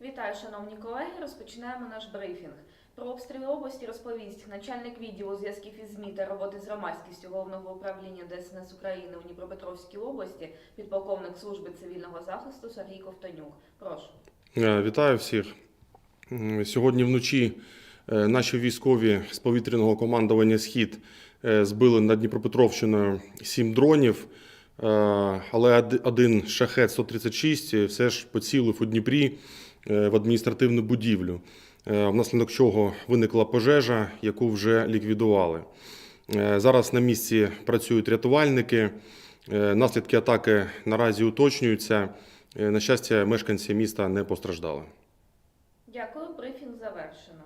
Вітаю, шановні колеги. Розпочинаємо наш брифінг. Про обстріли області розповість начальник відділу зв'язків із ЗМІ та роботи з громадськістю головного управління ДСНС України у Дніпропетровській області, підполковник служби цивільного захисту Сергій Ковтонюк. Прошу. Е, Вітаю всіх. Сьогодні вночі е, наші військові з повітряного командування Схід е, збили над Дніпропетровщиною сім дронів, але один шахет 136 все ж поцілив у Дніпрі в адміністративну будівлю, е, внаслідок чого виникла пожежа, яку вже ліквідували. Е, Зараз на місці працюють рятувальники. Е, Наслідки атаки наразі уточнюються. Е, На щастя, мешканці міста не постраждали. Дякую. Брифінг завершено.